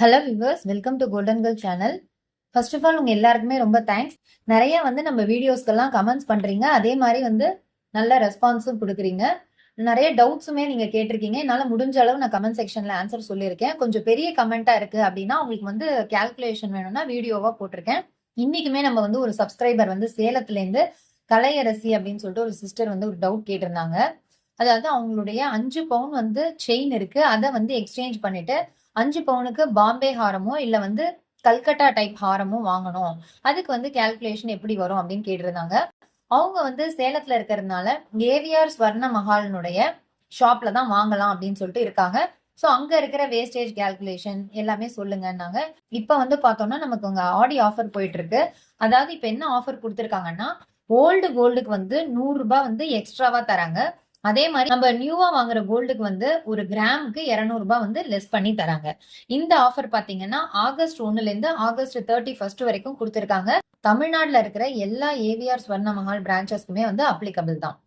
Hello viewers welcome to golden girl channel first of all உங்கள் எல்லாருக்குமே ரொம்ப thanks நிறைய வந்து நம்ம வீடியோஸ்க்கெல்லாம் கமெண்ட்ஸ் பண்ணுறீங்க அதே மாதிரி வந்து நல்ல ரெஸ்பான்ஸும் கொடுக்குறீங்க. நிறைய டவுட்ஸுமே நீங்கள் கேட்டிருக்கீங்க. என்னால் முடிஞ்ச அளவு நான் கமெண்ட் செக்ஷனில் ஆன்சர் சொல்லியிருக்கேன். கொஞ்சம் பெரிய கமெண்ட்டாக இருக்குது அப்படின்னா உங்களுக்கு வந்து கால்குலேஷன் வேணும்னா வீடியோவாக போட்டிருக்கேன். இன்றைக்குமே நம்ம வந்து ஒரு சப்ஸ்கிரைபர் வந்து சேலத்துலேருந்து கலையரசி அப்படின்னு சொல்லிட்டு ஒரு சிஸ்டர் வந்து ஒரு டவுட் கேட்டிருந்தாங்க. அதாவது அவங்களுடைய அஞ்சு பவுன் வந்து செயின் இருக்குது அதை வந்து எக்ஸ்சேஞ்ச் பண்ணிவிட்டு அஞ்சு பவுனுக்கு பாம்பே ஹாரமோ இல்ல வந்து கல்கட்டா டைப் ஹாரமோ வாங்கணும். அதுக்கு வந்து கால்குலேஷன் எப்படி வரும் அப்படின்னு கேட்டிருந்தாங்க. அவங்க வந்து சேலத்துல இருக்கிறதுனால ஏவிஆர் ஸ்வர்ண மஹாலினுடைய ஷாப்ல தான் வாங்கலாம் அப்படின்னு சொல்லிட்டு இருக்காங்க. ஸோ அங்க இருக்கிற வேஸ்டேஜ் கால்குலேஷன் எல்லாமே சொல்லுங்கன்னாங்க. இப்போ வந்து பார்த்தோம்னா நமக்கு உங்க ஆடி ஆஃபர் போயிட்டு இருக்கு அதாவது இப்போ என்ன ஆஃபர் கொடுத்துருக்காங்கன்னா ஓல்டு கோல்டுக்கு வந்து நூறு ரூபாய் வந்து எக்ஸ்ட்ராவா தராங்க. அதே மாதிரி நம்ம நியூவா வாங்குற கோல்டுக்கு வந்து ஒரு கிராமுக்கு இருநூறு ரூபாய் வந்து லெஸ் பண்ணி தராங்க. இந்த ஆஃபர் பாத்தீங்கன்னா ஆகஸ்ட் ஒன்னுல இருந்து ஆகஸ்ட் தேர்ட்டி ஃபர்ஸ்ட் வரைக்கும் கொடுத்துருக்காங்க. தமிழ்நாட்டில் இருக்கிற எல்லா ஏவிஆர் ஸ்வர்ண மஹால் பிரான்ச்சஸ்க்குமே வந்து அப்ளிகபிள் தான்.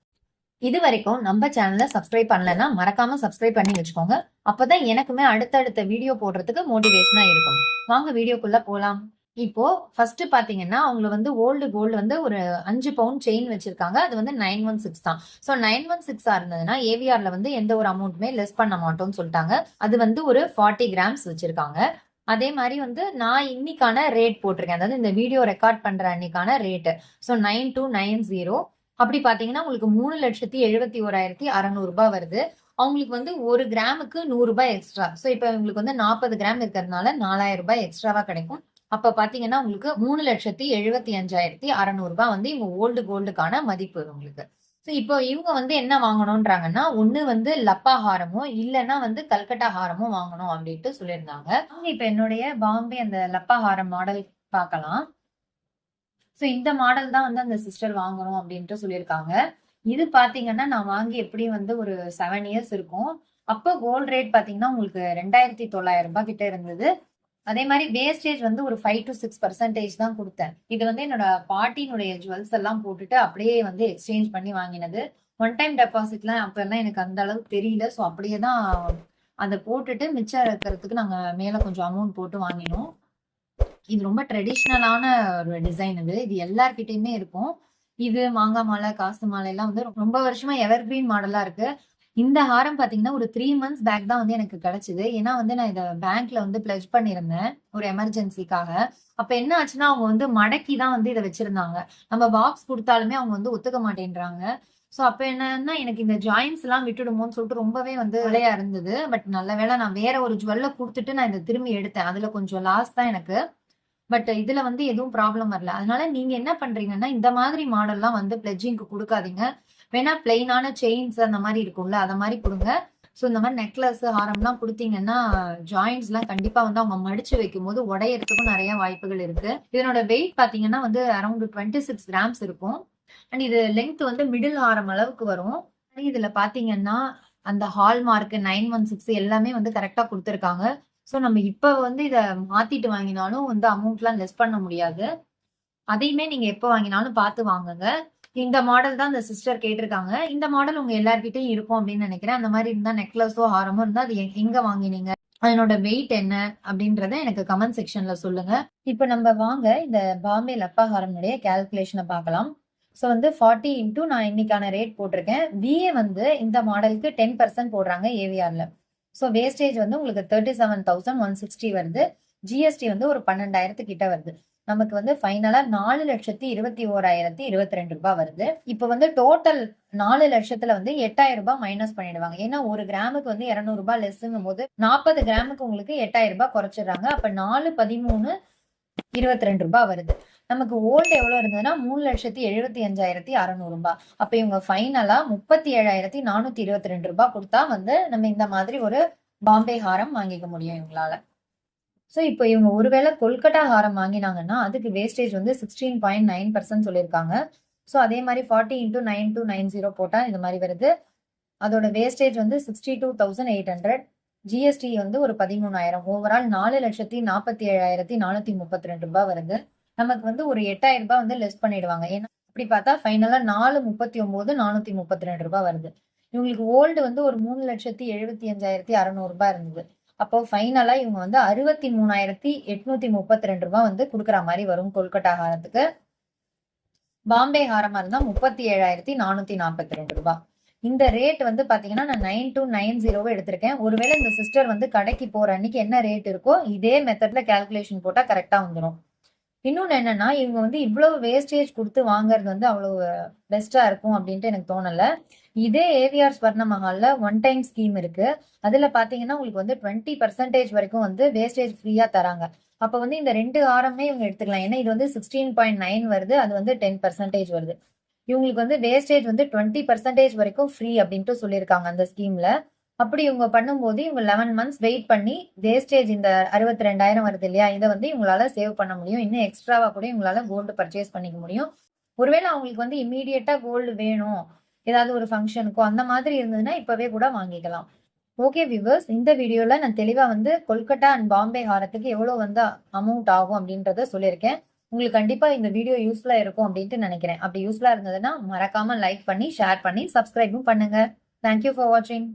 இது வரைக்கும் நம்ம சேனலை சப்ஸ்கிரைப் பண்ணலன்னா மறக்காம சப்ஸ்கிரைப் பண்ணி வச்சுக்கோங்க. அப்பதான் எனக்குமே அடுத்தடுத்த வீடியோ போடுறதுக்கு மோட்டிவேஷனா இருக்கும். வாங்க வீடியோக்குள்ள போலாம். இப்போ ஃபர்ஸ்ட் பாத்தீங்கன்னா அவங்க வந்து ஓல்டு கோல்டு வந்து ஒரு அஞ்சு பவுண்ட் செயின் வச்சிருக்காங்க. அது வந்து நைன் ஒன் சிக்ஸ் தான். ஸோ நைன் ஒன் சிக்ஸா இருந்ததுன்னா ஏவிஆர்ல வந்து எந்த ஒரு அமௌண்ட்டுமே லெஸ் பண்ண மாட்டோம்னு சொல்லிட்டாங்க. அது வந்து ஒரு ஃபார்ட்டி கிராம்ஸ் வச்சிருக்காங்க. அதே மாதிரி வந்து நான் இன்னைக்கான ரேட் போட்டிருக்கேன். அதாவது இந்த வீடியோ ரெக்கார்ட் பண்ற அன்னைக்கான rate so nine two nine zero அப்படி பாத்தீங்கன்னா உங்களுக்கு மூணு லட்சத்தி எழுபத்தி ஓராயிரத்தி அறநூறு ரூபாய் வருது. அவங்களுக்கு வந்து ஒரு கிராமுக்கு நூறு ரூபாய் எக்ஸ்ட்ரா ஸோ இப்போ இவங்களுக்கு வந்து நாற்பது கிராம் இருக்கிறதுனால நாலாயிரம் ரூபாய் எக்ஸ்ட்ராவா கிடைக்கும். அப்ப பாத்தீங்கன்னா உங்களுக்கு மூணு லட்சத்தி எழுபத்தி அஞ்சாயிரத்தி அறநூறு ரூபாய் வந்து இவங்க ஓல்டு கோல்டுக்கான மதிப்பு உங்களுக்கு ஸோ இப்போ இவங்க வந்து என்ன வாங்கணும்ன்றாங்கன்னா ஒண்ணு வந்து லப்பா ஹாரமோ இல்லைன்னா வந்து கல்கட்டா ஹாரமோ வாங்கணும் அப்படின்ட்டு சொல்லியிருந்தாங்க. இப்போ என்னுடைய பாம்பே அந்த லப்பா ஹாரம் மாடல் பார்க்கலாம். ஸோ இந்த மாடல் தான் வந்து அந்த சிஸ்டர் வாங்கணும் அப்படின்ட்டு சொல்லியிருக்காங்க. இது பாத்தீங்கன்னா நான் வாங்கி எப்படியும் வந்து ஒரு செவன் இயர்ஸ் இருக்கும். அப்போ கோல்ட் ரேட் பாத்தீங்கன்னா உங்களுக்கு ரெண்டாயிரத்தி தொள்ளாயிரம் ரூபாய் கிட்ட இருந்தது. அதே மாதிரி வேஸ்டேஜ் வந்து ஒரு ஃபைவ் டு சிக்ஸ் பர்சன்டேஜ் தான் கொடுத்தேன். இது வந்து என்னோட பாட்டினுடைய ஜுவல்ஸ் எல்லாம் போட்டுட்டு அப்படியே வந்து எக்ஸ்சேஞ்ச் பண்ணி வாங்கினது. ஒன் டைம் டெபாசிட்லாம் அப்பெல்லாம் எனக்கு அந்த அளவுக்கு தெரியல. ஸோ அப்படியே தான் அதை போட்டுட்டு மிச்சம் இருக்கிறதுக்கு நாங்கள் மேலே கொஞ்சம் அமௌண்ட் போட்டு வாங்கினோம். இது ரொம்ப ட்ரெடிஷ்னலான ஒரு டிசைன் இது. இது எல்லார்கிட்டயுமே இருக்கும். இது மாங்காய் மாலை காசு மாலை எல்லாம் வந்து ரொம்ப வருஷமா எவர்கிரீன் மாடலா இருக்கு. இந்த ஹாரம் பாத்தீங்கன்னா ஒரு த்ரீ மந்த்ஸ் பேக் தான் வந்து எனக்கு கிடைச்சது. ஏன்னா வந்து நான் இதை பேங்க்ல வந்து பிளஸ் பண்ணியிருந்தேன் ஒரு எமர்ஜென்சிக்காக அப்ப என்ன ஆச்சுன்னா அவங்க வந்து மடக்கி தான் வந்து இதை வச்சிருந்தாங்க. நம்ம பாக்ஸ் கொடுத்தாலுமே அவங்க வந்து ஒத்துக்க மாட்டேன்றாங்க. ஸோ அப்போ என்னன்னா எனக்கு இந்த ஜாயின்ஸ் எல்லாம் விட்டுடுமோன்னு சொல்லிட்டு ரொம்பவே வந்து விலையா இருந்தது. பட் நல்ல வேளை நான் வேற ஒரு ஜுவல்ல கொடுத்துட்டு நான் இதை திரும்பி எடுத்தேன். அதுல கொஞ்சம் லாஸ் தான் எனக்கு. பட் இதுல வந்து எதுவும் ப்ராப்ளம் வரல. அதனால நீங்க என்ன பண்றீங்கன்னா இந்த மாதிரி மாடல்லாம் வந்து பிளட்ஜிங்க்கு கொடுக்காதீங்க. வேணா பிளெயினான செயின்ஸ் அந்த மாதிரி இருக்கும்ல அதை மாதிரி கொடுங்க. ஸோ இந்த மாதிரி நெக்லஸ் ஹாரம்லாம் கொடுத்தீங்கன்னா ஜாயின்ஸ்லாம் கண்டிப்பாக வந்து அவங்க மடிச்சு வைக்கும் போது உடையறதுக்கும் நிறைய வாய்ப்புகள் இருக்கு. இதனோட வெயிட் பார்த்தீங்கன்னா வந்து அரௌண்ட் டுவெண்ட்டி சிக்ஸ் கிராம்ஸ் இருக்கும். அண்ட் இது லென்த் வந்து மிடில் ஹாரம் அளவுக்கு வரும். இதில் பார்த்தீங்கன்னா அந்த hallmark nine one six எல்லாமே வந்து கரெக்டாக கொடுத்துருக்காங்க. ஸோ நம்ம இப்போ வந்து இதை மாத்திட்டு வாங்கினாலும் வந்து அமௌண்ட்லாம் லெஸ் பண்ண முடியாது. அதையுமே நீங்கள் எப்போ வாங்கினாலும் பார்த்து வாங்குங்க. இந்த மாடல் தான் அந்த சிஸ்டர் கேட்டிருக்காங்க. இந்த மாடல் உங்க எல்லார்கிட்டயும் இருக்கும் அப்படின்னு நினைக்கிறேன். அந்த மாதிரி இருந்தா நெக்லஸோ ஹாரமோ இருந்தா அது எங்க வாங்கினீங்க? அதனோட வெயிட் என்ன? அப்படின்றத எனக்கு கமெண்ட் செக்ஷன்ல சொல்லுங்க. இப்போ நம்ம வாங்க இந்த பாம்பே லப்பா ஹாரம்னுடைய கால்குலேஷனை பார்க்கலாம். ஸோ வந்து ஃபார்ட்டி இன்டூ நான் இன்னைக்கான ரேட் போட்டிருக்கேன். விஏ வந்து இந்த மாடலுக்கு டென் பர்சன்ட் போடுறாங்க ஏவிஆர்ல ஸோ வேஸ்டேஜ் வந்து உங்களுக்கு thirty seven thousand one sixty வருது ஜிஎஸ்டி வந்து ஒரு பன்னெண்டாயிரத்து கிட்ட வருது. நமக்கு வந்து ஃபைனலா நாலு லட்சத்தி இருபத்தி ஓராயிரத்தி இருபத்தி ரெண்டு ரூபாய் வருது. இப்போ வந்து டோட்டல் நாலு லட்சத்துல வந்து எட்டாயிரம் ரூபாய் மைனஸ் பண்ணிடுவாங்க. ஏன்னா ஒரு கிராமுக்கு வந்து இருநூறு ரூபாய் லெஸ்ஸுங்கும் போது நாற்பது கிராமுக்கு உங்களுக்கு எட்டாயிரம் ரூபாய் குறைச்சிடுறாங்க. அப்ப நாலு பதிமூணு இருபத்தி ரெண்டு ரூபாய் வருது. நமக்கு ஓல்டு எவ்வளவு இருந்ததுன்னா மூணு லட்சத்தி எழுபத்தி அஞ்சாயிரத்தி அறநூறு ரூபாய். அப்ப இவங்க ஃபைனலா முப்பத்தி ஏழாயிரத்தி நானூத்தி இருபத்தி ரெண்டு ரூபாய் கொடுத்தா வந்து நம்ம இந்த மாதிரி ஒரு பாம்பே ஹாரம் வாங்கிக்க முடியும் இவங்களால. ஸோ இப்போ இவங்க ஒருவேளை கொல்கட்டா ஹாரம் வாங்கினாங்கன்னா அதுக்கு வேஸ்டேஜ் வந்து சிக்ஸ்டீன் பாயிண்ட் நைன் பர்சன்ட் சொல்லியிருக்காங்க. ஸோ அதே மாதிரி forty into nine two nine zero போட்டால் இந்த மாதிரி வருது. அதோட வேஸ்டேஜ் வந்து sixty two thousand eight hundred GST வந்து ஒரு பதிமூணாயிரம். ஓவரால் நாலு லட்சத்தி நாற்பத்தி ஏழாயிரத்தி நானூற்றி முப்பத்தி ரெண்டு ரூபாய் வருது. நமக்கு வந்து ஒரு எட்டாயிரம் ரூபாய் வந்து லெஸ் பண்ணிடுவாங்க. ஏன்னா அப்படி பார்த்தா ஃபைனலாக நாலு முப்பத்தி ஒம்பது நானூற்றி முப்பத்தி ரெண்டு ரூபாய் வருது. இவங்களுக்கு ஓல்டு வந்து ஒரு மூணு லட்சத்தி எழுபத்தி அஞ்சாயிரத்தி அறநூறுபா இருந்தது. அப்போ ஃபைனலா இவங்க வந்து அறுபத்தி மூணாயிரத்தி எட்நூத்தி முப்பத்தி ரெண்டு ரூபாய் வந்து கொடுக்குற மாதிரி வரும் கொல்கட்டா ஹாரத்துக்கு பாம்பே ஹாரமா இருந்தா முப்பத்தி ஏழாயிரத்தி நானூத்தி நாற்பத்தி ரெண்டு ரூபாய். இந்த ரேட் வந்து பாத்தீங்கன்னா நான் நைன் டூ நைன் ஜீரோவை எடுத்திருக்கேன். ஒருவேளை இந்த சிஸ்டர் வந்து கடைக்கு போற அன்னைக்கு என்ன ரேட் இருக்கோ இதே மெத்தட்ல கால்குலேஷன் போட்டா கரெக்டா வந்துடும் இன்னொன்று என்னன்னா இவங்க வந்து இவ்வளவு வேஸ்டேஜ் கொடுத்து வாங்குறது வந்து அவ்வளவு பெஸ்டா இருக்கும் அப்படின்ட்டு எனக்கு தோணலை. இதே ஏவிஆர் ஸ்வர்ண மஹாலில் ஒன் டைம் ஸ்கீம் இருக்கு. அதில் பார்த்தீங்கன்னா உங்களுக்கு வந்து டுவெண்ட்டி பர்சன்டேஜ் வரைக்கும் வந்து வேஸ்டேஜ் ஃப்ரீயாக தராங்க. அப்போ வந்து இந்த ரெண்டு ஆரமே இவங்க எடுத்துக்கலாம். ஏன்னா இது வந்து சிக்ஸ்டீன் பாயிண்ட் நைன் வருது. அது வந்து டென் பர்சன்டேஜ் வருது. இவங்களுக்கு வந்து வேஸ்டேஜ் வந்து டுவெண்ட்டி பர்சன்டேஜ் வரைக்கும் ஃப்ரீ அப்படின்ட்டு சொல்லியிருக்காங்க அந்த ஸ்கீமில் அப்படி இவங்க பண்ணும்போது இவங்க லெவன் மந்த்ஸ் வெயிட் பண்ணி வேஸ்டேஜ் இந்த அறுபத்தி ரெண்டாயிரம் வருது இல்லையா? இதை வந்து இவங்களால சேவ் பண்ண முடியும். இன்னும் எக்ஸ்ட்ராவா கூட இவங்களால கோல்டு பர்ச்சேஸ் பண்ணிக்க முடியும். ஒருவேளை அவங்களுக்கு வந்து இம்மீடியட்டா கோல்டு வேணும். ஏதாவது ஒரு ஃபங்க்ஷனுக்கோ அந்த மாதிரி இருந்ததுன்னா இப்பவே கூட வாங்கிக்கலாம். ஓகே வியூவர்ஸ் இந்த வீடியோல நான் தெளிவா வந்து கொல்கட்டா அண்ட் பாம்பே ஹாரத்துக்கு எவ்வளவு வந்து அமௌண்ட் ஆகும் அப்படின்றத சொல்லியிருக்கேன். உங்களுக்கு கண்டிப்பா இந்த வீடியோ யூஸ்ஃபுல்லா இருக்கும் அப்படின்ட்டு நினைக்கிறேன். அப்படி யூஸ்ஃபுல்லா இருந்ததுன்னா மறக்காம லைக் பண்ணி ஷேர் பண்ணி சப்ஸ்கிரைபும் பண்ணுங்க. தேங்க்யூ ஃபார் வாட்சிங்